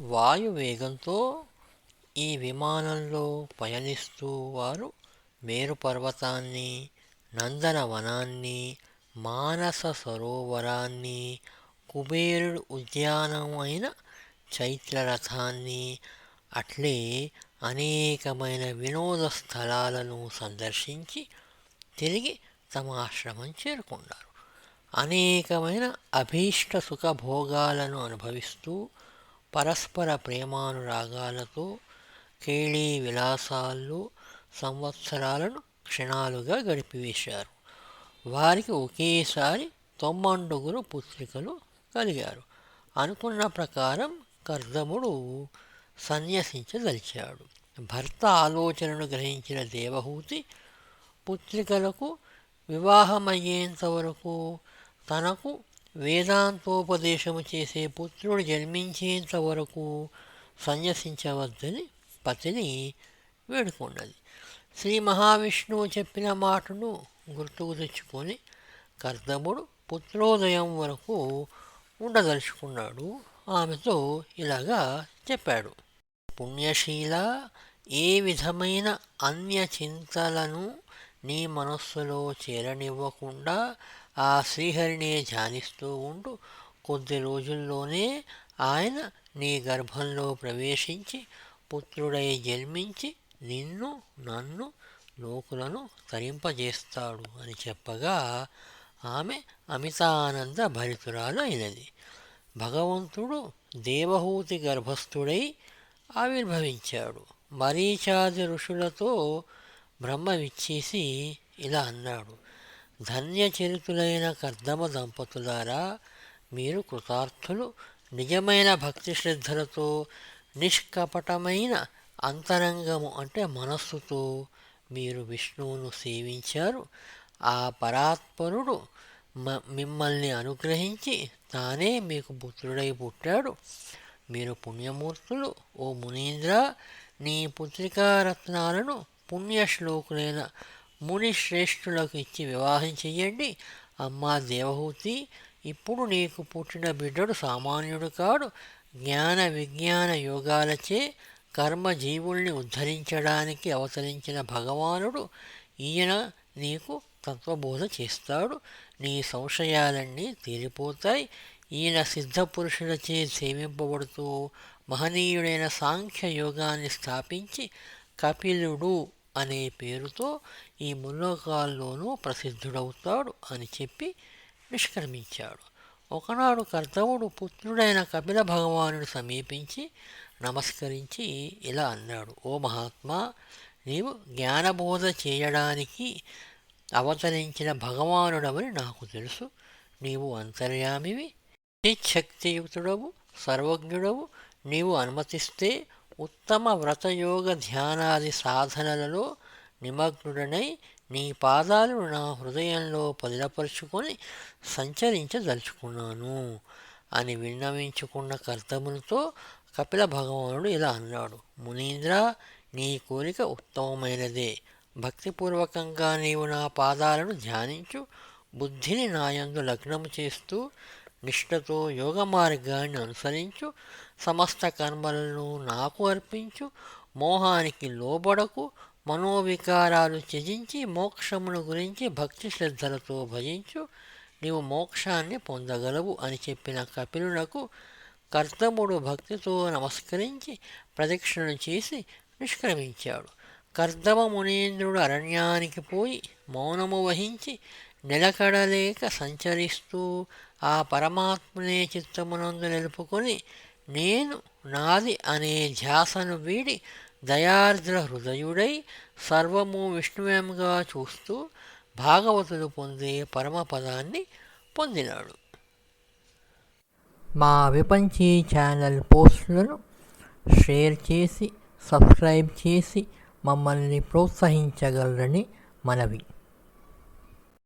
వాయువేగంతో ఈ విమానంలో పయనిస్తూ వారు మేరు పర్వతాన్ని నందనవనాన్ని మానస సరోవరాన్ని కుబేరుడు ఉద్యానం అయిన చైత్రరథాన్ని అట్లే అనేకమైన వినోద స్థలాలను సందర్శించి తిరిగి తమ ఆశ్రమం చేరుకున్నారు. అనేకమైన అభీష్ట సుఖభోగాలను అనుభవిస్తూ పరస్పర ప్రేమానురాగాలతో కేళీ విలాసాల్లో సంవత్సరాలను క్షణాలుగా గడిపివేశారు. వారికి ఒకేసారి తొమ్మండుగురు పుత్రికలు కలిగారు. అనుకున్న ప్రకారం కర్దముడు సన్యసించదలిచాడు. భర్త ఆలోచనను గ్రహించిన దేవహూతి పుత్రికలకు వివాహమయ్యేంత వరకు తనకు వేదాంతోపదేశము చేసే పుత్రుడు జన్మించేంత వరకు సన్యసించవద్దని పతిని వేడుకున్నది. శ్రీ మహావిష్ణువు చెప్పిన మాటను గుర్తుకు తెచ్చుకొని కర్దముడు పుత్రోదయం వరకు ఉండదలుచుకున్నాడు. ఆమెతో ఇలాగా చెప్పాడు. పుణ్యశీల ఏ విధమైన అన్య చింతలను నీ మనస్సులో చేరనివ్వకుండా ఆ శ్రీహరినే ధ్యానిస్తూ ఉంటూ కొద్ది రోజుల్లోనే ఆయన నీ గర్భంలో ప్రవేశించి పుత్రుడై జన్మించి నిన్ను నన్ను లోకులను తరింపజేస్తాడు అని చెప్పగా ఆమె అమితానంద భరితురాలు అయినది భగవంతుడు దేవహూతి గర్భస్థుడై ఆవిర్భవించాడు. మరీచాది ఋషులతో బ్రహ్మ విచ్చేసి ఇలా అన్నాడు. ధన్యచరితులైన కర్దమ దంపతులారా మీరు కృతార్థులు నిజమైన భక్తి శ్రద్ధలతో నిష్కపటమైన అంతరంగము అంటే మనస్సుతో మీరు విష్ణువును సేవించారు. ఆ పరాత్పరుడు మిమ్మల్ని అనుగ్రహించి తానే మీకు పుత్రుడై పుట్టాడు. మీరు పుణ్యమూర్తులు ఓ మునీంద్ర నీ పుత్రికారత్నాలను పుణ్యశ్లోకులైన ముని శ్రేష్ఠులకు ఇచ్చి వివాహం చెయ్యండి. అమ్మా దేవహూతి ఇప్పుడు నీకు పుట్టిన బిడ్డడు సామాన్యుడు కాడు. జ్ఞాన విజ్ఞాన యోగాలచే కర్మజీవుల్ని ఉద్ధరించడానికి అవతరించిన భగవానుడు. ఈయన నీకు తత్వబోధ చేస్తాడు. నీ సంశయాలన్నీ తీరిపోతాయి. ఈయన సిద్ధపురుషులచే సేవింపబడుతూ మహనీయుడైన సాంఖ్య యోగాన్ని స్థాపించి కపిలుడు అనే పేరుతో ఈ ముల్లోకాల్లోనూ ప్రసిద్ధుడవుతాడు అని చెప్పి నిష్క్రమించాడు. ఒకనాడు కర్తవుడు పుత్రుడైన కపిల భగవానుడు సమీపించి నమస్కరించి ఇలా అన్నాడు ఓ మహాత్మా నీవు జ్ఞానబోధ చేయడానికి అవతరించిన భగవానుడవని నాకు తెలుసు. నీవు అంతర్యామివి శక్తియుతుడవు సర్వజ్ఞుడవు. నీవు అనుమతిస్తే ఉత్తమ వ్రతయోగ ధ్యానాది సాధనలలో నిమగ్నుడనై నీ పాదాలను నా హృదయంలో పదిలపరుచుకొని సంచరించదలుచుకున్నాను అని విన్నవించుకున్న కర్తములతో కపిల భగవానుడు ఇలా అన్నాడు. మునీంద్ర నీ కోరిక ఉత్తమమైనదే. భక్తిపూర్వకంగా నీవు నా పాదాలను ధ్యానించు. బుద్ధిని నాయందు లగ్నము చేస్తూ నిష్ఠతో యోగ మార్గాన్ని అనుసరించు సమస్త కర్మలను నాకు అర్పించు మోహానికి లోబడకు మనోవికారాలు త్యజించి మోక్షమును గురించి భక్తి శ్రద్ధలతో భజించు. నీవు మోక్షాన్ని పొందగలవు అని చెప్పిన కపిలునకు కర్తముడు భక్తితో నమస్కరించి ప్రదక్షిణలు చేసి నిష్క్రమించాడు. కర్దమ మునీంద్రుడు అరణ్యానికి పోయి మౌనము వహించి నిలకడలేక సంచరిస్తూ ఆ పరమాత్మనే చిత్తమునందు నిలుపుకొని నేను నాది అనే ధ్యాసను వీడి దయార్ద్ర హృదయుడై సర్వము విష్ణువేముగా చూస్తూ భాగవతులు పొందే పరమపదాన్ని పొందినాడు. మా విపంచీ ఛానల్ పోస్టులను షేర్ చేసి సబ్స్క్రైబ్ చేసి మమ్మల్ని ప్రోత్సహించగలరని మనవి.